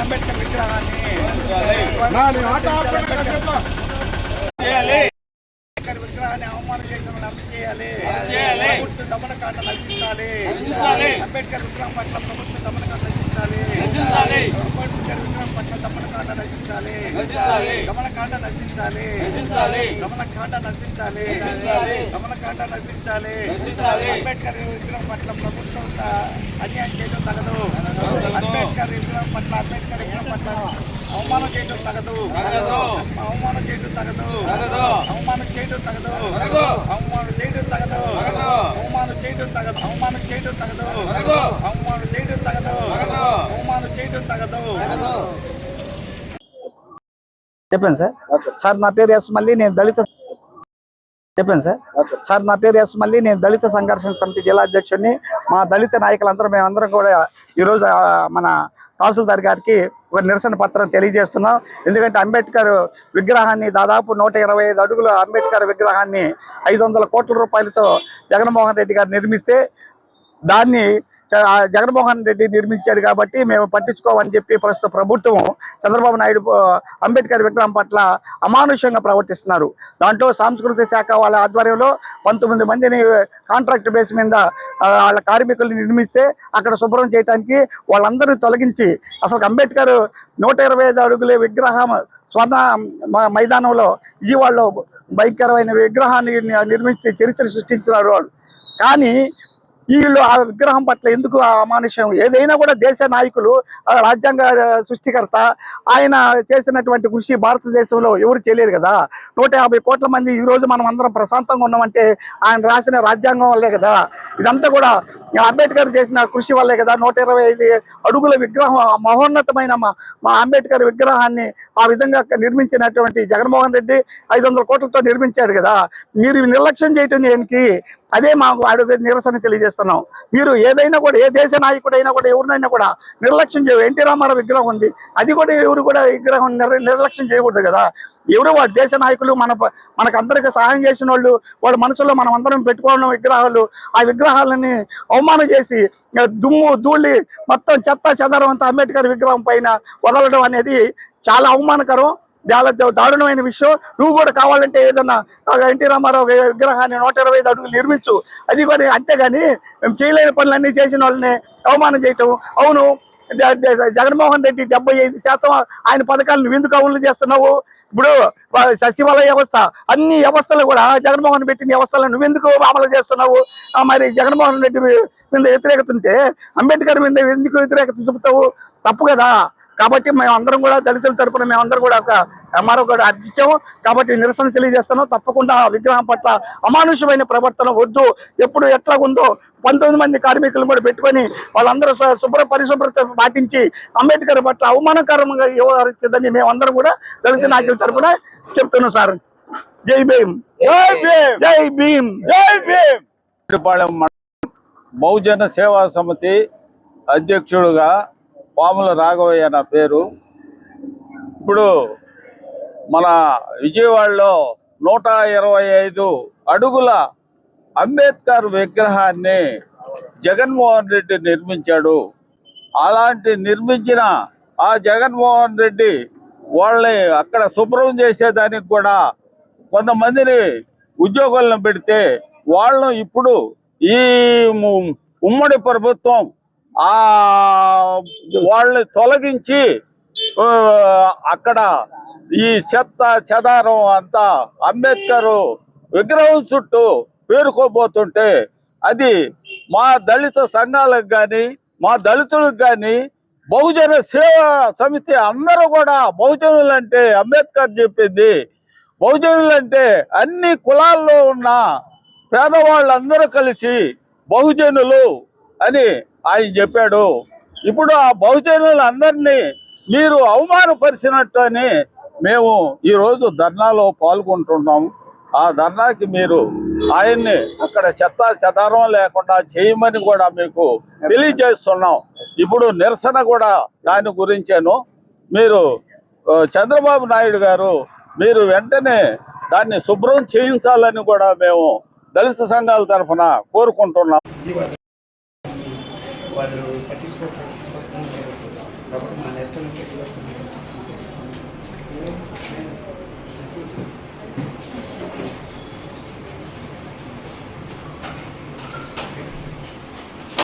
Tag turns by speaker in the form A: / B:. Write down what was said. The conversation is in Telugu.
A: అంబేద్కర్ విగ్రహాన్ని అంబేద్కర్ విగ్రహాన్ని అవమానం చేసిన అరెస్ట్ చేయాలి. ప్రభుత్వ దమనకాండ నశించాలి. అంబేద్కర్ విగ్రహం పట్ల ప్రభుత్వ దమనకాండ నశించాలి. అంబేద్కర్ విగ్రహం పట్ల దమనకాండ నశించాలి. దమనకాండ నశించాలి. దమనకాండ నశించాలి. దమనకాండ నశించాలి. అంబేద్కర్ విగ్రహం పట్ల ప్రభుత్వం అన్యాయం చేయడం తగదు. అంబేద్కర్ విగ్రహం పట్ల అంబేద్కర్ విగ్రహం పట్ల అవమానం చేయడం తగదు. అవమానం చేయడం తగదు. అవమానం చేయడం తగదు. అవమానం చేయడం తగదు. అవమానం చేయడం తగదు. అవమానం చేయడం తగదు. అవమానం చేయడం తగదు. అవమానం చేయడం తగదు.
B: చెప్పాను సార్. సార్ నా పేరు ఎస్ మళ్ళీ నేను దళిత చెప్పాను సార్. సార్ నా పేరు ఎస్ మళ్ళీ నేను దళిత సంఘర్షణ సమితి జిల్లా అధ్యక్షుడిని. మా దళిత నాయకులందరూ మేమందరం కూడా ఈరోజు మన తహసీల్దార్ గారికి ఒక నిరసన పత్రం తెలియజేస్తున్నాం. ఎందుకంటే అంబేద్కర్ విగ్రహాన్ని దాదాపు నూట ఇరవై ఐదు అడుగుల అంబేద్కర్ విగ్రహాన్ని ఐదు వందల కోట్ల రూపాయలతో జగన్మోహన్ రెడ్డి గారు నిర్మిస్తే దాన్ని జగన్మోహన్ రెడ్డి నిర్మించాడు కాబట్టి మేము పట్టించుకోమని చెప్పి ప్రస్తుత ప్రభుత్వం చంద్రబాబు నాయుడు అంబేద్కర్ విగ్రహం పట్ల అమానుషంగా ప్రవర్తిస్తున్నారు. దాంట్లో సాంస్కృతిక శాఖ వాళ్ళ ఆధ్వర్యంలో పంతొమ్మిది మందిని కాంట్రాక్ట్ బేస్ మీద వాళ్ళ కార్మికుల్ని నిర్మిస్తే అక్కడ శుభ్రం చేయడానికి వాళ్ళందరినీ తొలగించి అసలు అంబేద్కర్ నూట ఇరవై ఐదు అడుగుల విగ్రహం స్వర్ణ మ- మైదానంలో విజయవాడలో భయంకరమైన విగ్రహాన్ని నిర్మించి చరిత్ర సృష్టించినారు వాళ్ళు కానీ వీళ్ళు ఆ విగ్రహం పట్ల ఎందుకు ఆ అమానుష్యం ఏదైనా కూడా దేశ నాయకులు ఆ రాజ్యాంగ సృష్టికర్త ఆయన చేసినటువంటి కృషి భారతదేశంలో ఎవరు చేయలేదు కదా? నూట యాభై కోట్ల మంది ఈ రోజు మనం అందరం ప్రశాంతంగా ఉన్నామంటే ఆయన రాసిన రాజ్యాంగం వల్లే కదా? ఇదంతా కూడా అంబేద్కర్ చేసిన కృషి వల్లే కదా నూట ఇరవై ఐదు అడుగుల విగ్రహం మహోన్నతమైన మా అంబేద్కర్ విగ్రహాన్ని ఆ విధంగా నిర్మించినటువంటి జగన్మోహన్ రెడ్డి ఐదు వందల కోట్లతో నిర్మించాడు కదా. మీరు నిర్లక్ష్యం చేయటం దేనికి? అదే మాకు అడుగు నిరసన తెలియజేస్తున్నాం. మీరు ఏదైనా కూడా ఏ దేశ నాయకుడైనా కూడా ఎవరినైనా కూడా నిర్లక్ష్యం చేయ ఎన్టీ రామారావు విగ్రహం ఉంది. అది కూడా ఎవరు కూడా విగ్రహం నిర్లక్ష్యం చేయకూడదు కదా. ఎవరు వాడు దేశ నాయకులు మన మనకందరికీ మనకు అందరికి సహాయం చేసిన వాళ్ళు వాళ్ళ మనసులో మనం అందరం పెట్టుకోవడం విగ్రహాలు ఆ విగ్రహాలని అవమానం చేసి దుమ్ము ధూళి మొత్తం చెత్త చెదరం అంతా అంబేద్కర్ విగ్రహం పైన వదలడం అనేది చాలా అవమానకరం. చాలా దారుణమైన విషయం. నువ్వు కూడా కావాలంటే ఏదన్నా ఎన్టీ రామారావు విగ్రహాన్ని నూట ఇరవై ఐదు అడుగులు నిర్మించు. అది కూడా అంతేగాని మేము చేయలేని పనులన్నీ చేసిన వాళ్ళని అవమానం చేయటం. అవును జగన్మోహన్ రెడ్డి డెబ్బై ఐదు శాతం ఆయన పథకాలను ఎందుకు అమలు చేస్తున్నావు? ఇప్పుడు సచివాలయ వ్యవస్థ అన్ని వ్యవస్థలు కూడా జగన్మోహన్ పెట్టిన వ్యవస్థలను నువ్వెందుకు అమలు చేస్తున్నావు? ఆ, మరి జగన్మోహన్ రెడ్డి మీద వ్యతిరేకత ఉంటే అంబేద్కర్ మీద ఎందుకు వ్యతిరేకత చూపుతావు? తప్పు కదా. కాబట్టి మేము అందరం కూడా దళితుల తరపున మేమందరం కూడా ఒక ఎంఆర్ఓ అర్జించాము కాబట్టి నిరసన తెలియజేస్తున్నాం. తప్పకుండా ఆ విగ్రహం పట్ల అమానుషమైన ప్రవర్తన వద్దు. ఎప్పుడు ఎట్లా ఉందో పంతొమ్మిది మంది కార్మికులను కూడా పెట్టుకొని వాళ్ళందరూ శుభ్ర పరిశుభ్రత పాటించి అంబేద్కర్ పట్ల అవమానకరంగా వ్యవహరించదని మేమందరం కూడా దళిత నాయకుల తరపున చెప్తున్నాం సార్. జై భీమ్. జై భీమ్. జై భీమ్. జై భీమ్.
C: బహుజన సేవా సమితి అధ్యక్షుడుగా పాముల రాఘవయ్య నా పేరు. ఇప్పుడు మన విజయవాడలో నూట ఇరవై ఐదు అడుగుల అంబేద్కర్ విగ్రహాన్ని జగన్మోహన్ రెడ్డి నిర్మించాడు. అలాంటి నిర్మించిన ఆ జగన్మోహన్ రెడ్డి వాళ్ళని అక్కడ శుభ్రం చేసేదానికి కూడా కొంతమందిని ఉద్యోగులను పెడితే వాళ్ళను ఇప్పుడు ఈ ము- ఉమ్మడి ప్రభుత్వం ఆ వాళ్ళని తొలగించి అక్కడ ఈ చెత్త చెదారం అంతా అంబేద్కర్ విగ్రహం చుట్టూ పేరుకోబోతుంటే అది మా దళిత సంఘాలకు కానీ మా దళితులకు కానీ బహుజన సేవా సమితి అందరూ కూడా బహుజనులు అంటే అంబేద్కర్ చెప్పింది. బహుజనులు అంటే అన్ని కులాల్లో ఉన్న పేదవాళ్ళందరూ కలిసి బహుజనులు అని ఆయన చెప్పాడు. ఇప్పుడు ఆ బహుజనులందరినీ మీరు అవమానపరిచినట్టు అని మేము ఈరోజు ధర్నాలో పాల్గొంటున్నాం ఆ ధర్నాకి మీరు ఆయన్ని అక్కడ చెత్త చెదారం లేకుండా చేయమని కూడా మీకు తెలియజేస్తున్నాం. ఇప్పుడు నిరసన కూడా దాని గురించేను. మీరు చంద్రబాబు నాయుడు గారు మీరు వెంటనే దాన్ని శుభ్రం చేయించాలని కూడా మేము దళిత సంఘాల తరఫున కోరుకుంటున్నాం.
A: వాళ్ళు పట్టించుకోవడం